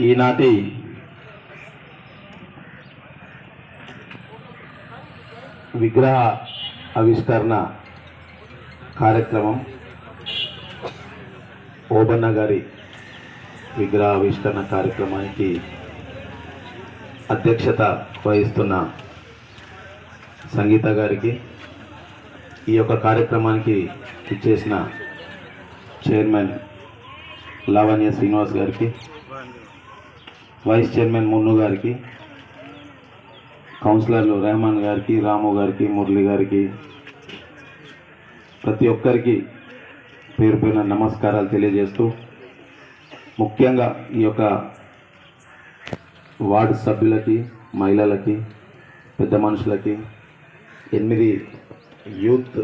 ఈనాటి విగ్రహ ఆవిష్కరణ కార్యక్రమం ఓబన్న గారి విగ్రహ ఆవిష్కరణ కార్యక్రమానికి అధ్యక్షత వహిస్తున్న సంగీత గారికి ఈ యొక్క కార్యక్రమానికి ఇచ్చేసిన చైర్మన్ లావణ్య శ్రీనివాస్ గారికి వైస్ చైర్మన్ మున్ను గారికి కౌన్సిలర్లు రెహమాన్ గారికి రాము గారికి మురళి గారికి ప్రతి ఒక్కరికి పేరు పైన నమస్కారాలు తెలియజేస్తూ ముఖ్యంగా ఈ యొక్క వార్డు సభ్యులకి మహిళలకి పెద్ద మనుషులకి ఎనిమిది యూత్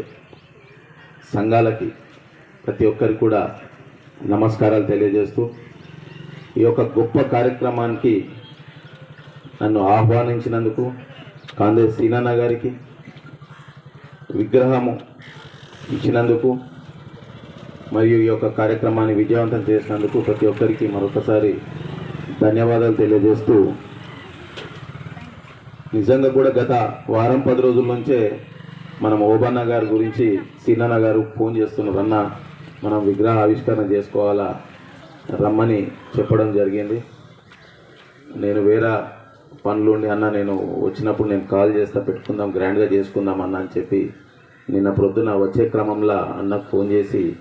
సంఘాలకి ప్రతి ఒక్కరికి కూడా నమస్కారాలు తెలియజేస్తూ ఈ యొక్క గొప్ప కార్యక్రమానికి నన్ను ఆహ్వానించినందుకు కాందే సీనన్న గారికి విగ్రహము ఇచ్చినందుకు మరియు ఈ యొక్క కార్యక్రమాన్ని విజయవంతం చేసినందుకు ప్రతి ఒక్కరికి మరొకసారి ధన్యవాదాలు తెలియజేస్తూ నిజంగా కూడా గత వారం పది రోజుల నుంచే మనం ఓబన్న గారి గురించి సీనన్న గారు ఫోన్ చేస్తున్నారు అన్న మనం విగ్రహ ఆవిష్కరణ చేసుకోవాలా రమ్మని చెప్పడం జరిగింది. నేను వేరే పనులు ఉండి అన్న నేను వచ్చినప్పుడు నేను కాల్ చేస్తా పెట్టుకుందాం గ్రాండ్గా చేసుకుందాం అన్న అని చెప్పి నిన్న ప్రొద్దున వచ్చే క్రమంలో అన్నకు ఫోన్ చేసి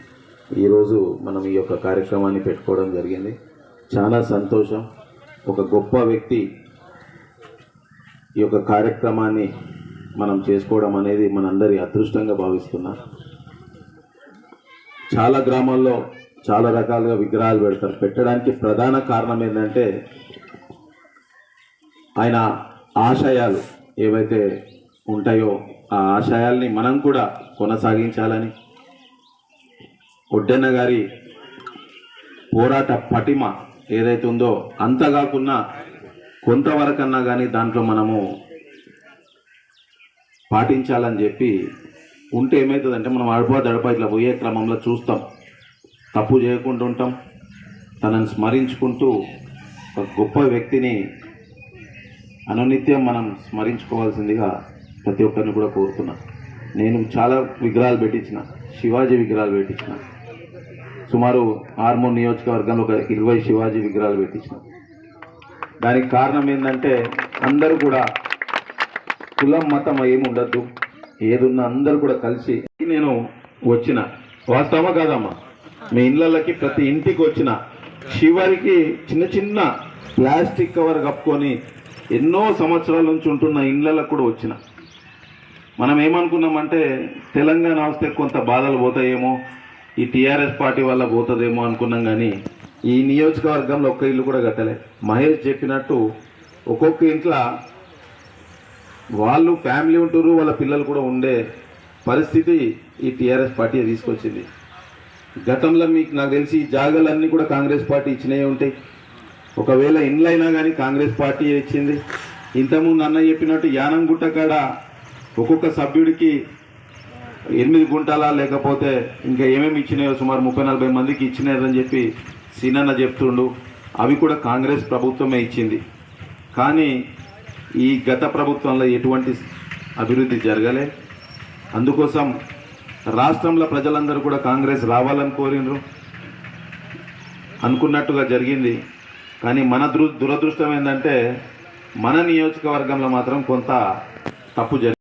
ఈరోజు మనం ఈ యొక్క కార్యక్రమాన్ని పెట్టుకోవడం జరిగింది. చాలా సంతోషం. ఒక గొప్ప వ్యక్తి ఈ యొక్క కార్యక్రమాన్ని మనం చేసుకోవడం అనేది మనందరి అదృష్టంగా భావిస్తున్నా. చాలా గ్రామాల్లో చాలా రకాలుగా విగ్రహాలు పెడతారు. పెట్టడానికి ప్రధాన కారణం ఏంటంటే ఆయన ఆశయాలు ఏవైతే ఉంటాయో ఆ ఆశయాల్ని మనం కూడా కొనసాగించాలని ఒడ్డెన్న గారి పోరాట పటిమ ఏదైతే ఉందో అంతగాకున్నా కొంతవరకన్నా కానీ దాంట్లో మనము పాటించాలని చెప్పి ఉంటే ఏమవుతుందంటే మనం అడపా దడప ఇట్లా పోయే క్రమంలో చూస్తాం. తప్పు చేయకుండా ఉంటాం. తనని స్మరించుకుంటూ ఒక గొప్ప వ్యక్తిని అనునిత్యం మనం స్మరించుకోవాల్సిందిగా ప్రతి ఒక్కరిని కూడా కోరుతున్నా. నేను చాలా విగ్రహాలు పెట్టించిన శివాజీ విగ్రహాలు పెట్టించిన. సుమారు ఆర్మూర్ నియోజకవర్గంలో ఒక ఇరవై శివాజీ విగ్రహాలు పెట్టించిన. దానికి కారణం ఏంటంటే అందరూ కూడా కులం మతం ఏమి ఉండద్దు. ఏదున్నా అందరూ కూడా కలిసి నేను వచ్చిన. వాస్తవమా కాదమ్మా? మీ ఇళ్ళకి ప్రతి ఇంటికి వచ్చిన చివరికి చిన్న చిన్న ప్లాస్టిక్ కవర్ కప్పుకొని ఎన్నో సంవత్సరాల నుంచి ఉంటున్న ఇళ్ళకు కూడా వచ్చిన. మనం ఏమనుకున్నామంటే తెలంగాణ వస్తే కొంత బాధలు పోతాయేమో ఈ టీఆర్ఎస్ పార్టీ వల్ల పోతుందేమో అనుకున్నాం కానీ ఈ నియోజకవర్గంలో ఒక్క ఇల్లు కూడా కట్టలే. మహేష్ చెప్పినట్టు ఒక్కొక్క ఇంట్లో వాళ్ళు ఫ్యామిలీ ఉంటారు వాళ్ళ పిల్లలు కూడా ఉండే పరిస్థితి ఈ టీఆర్ఎస్ పార్టీ తీసుకొచ్చింది. గతంలో మీకు నాకు తెలిసి ఈ జాగాలన్నీ కూడా కాంగ్రెస్ పార్టీ ఇచ్చినవి ఉంటాయి ఒకవేళ ఇండ్లైనా కానీ కాంగ్రెస్ పార్టీ ఇచ్చింది. ఇంతకుముందు అన్న చెప్పినట్టు యానంగుట్ట కాడ ఒక్కొక్క సభ్యుడికి ఎనిమిది గుంటలా లేకపోతే ఇంకా ఏమేమి ఇచ్చినాయో సుమారు ముప్పై నలభై మందికి ఇచ్చినారని చెప్పి సీనన్న చెప్తుండు. అవి కూడా కాంగ్రెస్ ప్రభుత్వమే ఇచ్చింది. కానీ ఈ గత ప్రభుత్వంలో ఎటువంటి అభివృద్ధి జరగలే. అందుకోసం రాష్ట్రంలో ప్రజలందరూ కూడా కాంగ్రెస్ రావాలని కోరినరు అనుకున్నట్టుగా జరిగింది. కానీ మన దురదృష్టం ఏంటంటే మన నియోజకవర్గంలో మాత్రం కొంత తప్పు జరిగింది.